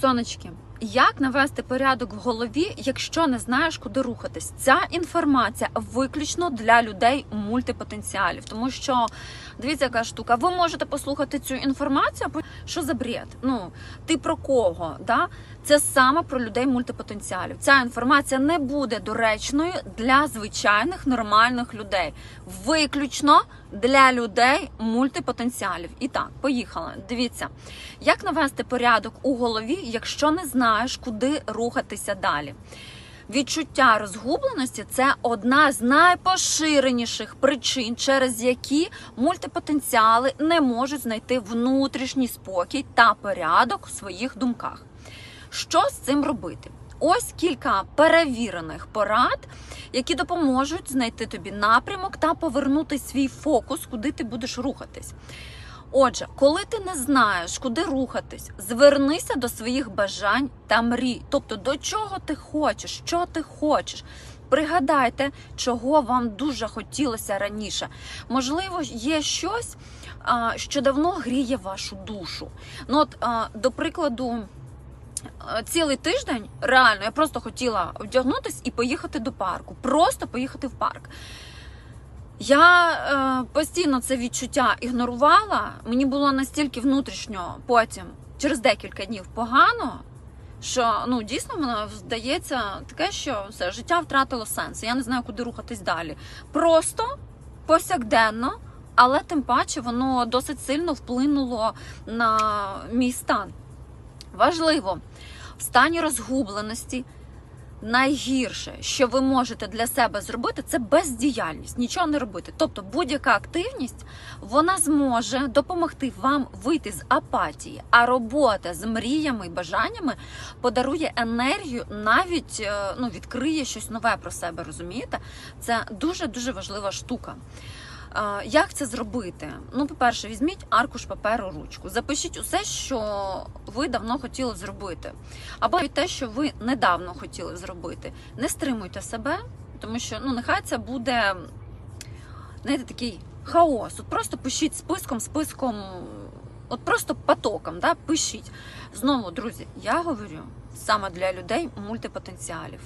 Сонечки, як навести порядок в голові, якщо не знаєш, куди рухатись? Ця інформація виключно для людей мультипотенціалів, тому що дивіться, яка штука. Ви можете послухати цю інформацію, що за бред? Ну ти про кого? Да? Це саме про людей мультипотенціалів. Ця інформація не буде доречною для звичайних нормальних людей, виключно для людей мультипотенціалів. І так, поїхали. Дивіться, як навести порядок у голові, якщо не знаєш, куди рухатися далі. Відчуття розгубленості це одна з найпоширеніших причин, через які мультипотенціали не можуть знайти внутрішній спокій та порядок у своїх думках. Що з цим робити? Ось кілька перевірених порад, які допоможуть знайти тобі напрямок та повернути свій фокус, куди ти будеш рухатись. Отже, коли ти не знаєш, куди рухатись, звернися до своїх бажань та мрій, тобто до чого ти хочеш, що ти хочеш. Пригадайте, чого вам дуже хотілося раніше. Можливо, є щось, що давно гріє вашу душу. Ну, от, до прикладу, цілий тиждень реально я просто хотіла вдягнутися і поїхати до парку. Просто поїхати в парк. Я е, постійно це відчуття ігнорувала. Мені було настільки внутрішньо потім, через декілька днів погано, що ну дійсно мені здається таке, що все життя втратило сенс. Я не знаю, куди рухатись далі. Просто повсякденно, але тим паче воно досить сильно вплинуло на мій стан. Важливо в стані розгубленості найгірше, що ви можете для себе зробити, це бездіяльність, нічого не робити. Тобто будь-яка активність вона зможе допомогти вам вийти з апатії, а робота з мріями і бажаннями подарує енергію, навіть е, ну, відкриє щось нове про себе. Розумієте? Це дуже дуже важлива штука. Як це зробити? Ну, по-перше, візьміть аркуш паперу, ручку, запишіть усе, що ви давно хотіли зробити, або те, що ви недавно хотіли зробити. Не стримуйте себе, тому що ну, нехай це буде знаєте, такий хаос. От просто пишіть списком, списком, от просто потоком, да? пишіть. Знову, друзі, я говорю саме для людей мультипотенціалів.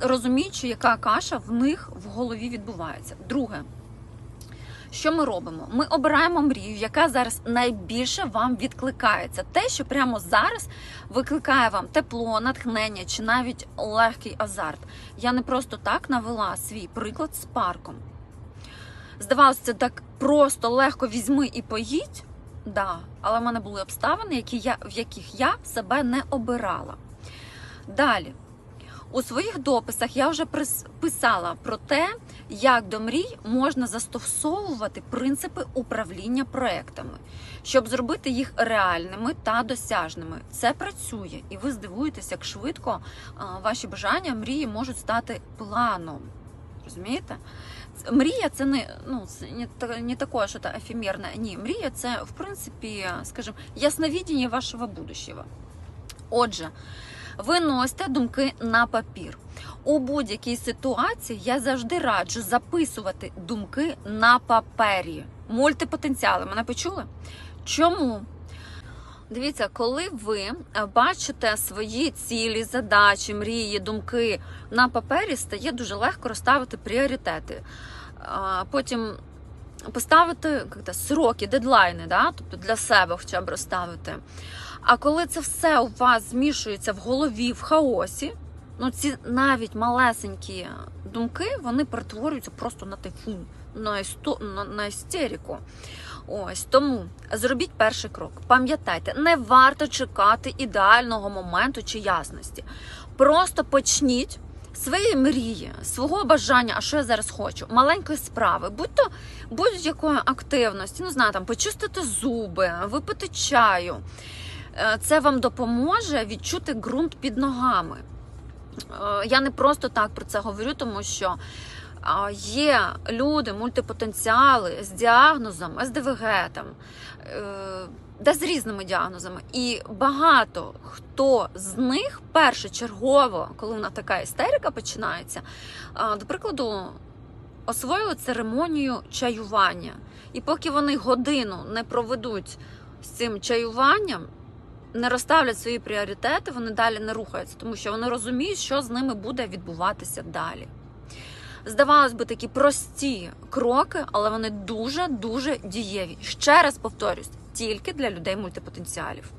Розуміючи, яка каша в них в голові відбувається. Друге, що ми робимо? Ми обираємо мрію, яка зараз найбільше вам відкликається. Те, що прямо зараз викликає вам тепло, натхнення чи навіть легкий азарт. Я не просто так навела свій приклад з парком. Здавалося, так просто легко візьми і поїдь. Да, але в мене були обставини, які я, в яких я себе не обирала. Далі. У своїх дописах я вже писала про те, як до мрій можна застосовувати принципи управління проектами, щоб зробити їх реальними та досяжними. Це працює, і ви здивуєтесь, як швидко ваші бажання, мрії можуть стати планом. Розумієте? Мрія це не ну це не, не таке, що це ефемерне. Ні, мрія це в принципі, скажімо, ясновидіння вашого будущего. Отже, виносьте думки на папір. У будь-якій ситуації я завжди раджу записувати думки на папері. Мультипотенціали. Мене почули? Чому? Дивіться, коли ви е, бачите свої цілі, задачі, мрії, думки на папері, стає дуже легко розставити пріоритети. Потім поставити сроки, дедлайни, да? тобто для себе хоча б розставити. А коли це все у вас змішується в голові, в хаосі, ну ці навіть малесенькі думки, вони перетворюються просто на тайфун, на, істо, на, на істерику. Ось тому зробіть перший крок. Пам'ятайте, не варто чекати ідеального моменту чи ясності. Просто почніть свої мрії, свого бажання, а що я зараз хочу, маленької справи, будь то будь-якої активності, ну знаю, там почистити зуби, випити чаю. Е, Це вам допоможе відчути ґрунт під ногами. Е, Я не просто так про це говорю, тому що є люди, мультипотенціали з діагнозом, СДВГ, там, е, да з різними діагнозами. І багато хто з них першочергово, коли вона така істерика починається, до прикладу, освоїли церемонію чаювання. І поки вони годину не проведуть з цим чаюванням, не розставлять свої пріоритети, вони далі не рухаються, тому що вони розуміють, що з ними буде відбуватися далі. Здавалось би, такі прості кроки, але вони дуже дуже дієві. Ще раз повторюсь, тільки для людей мультипотенціалів.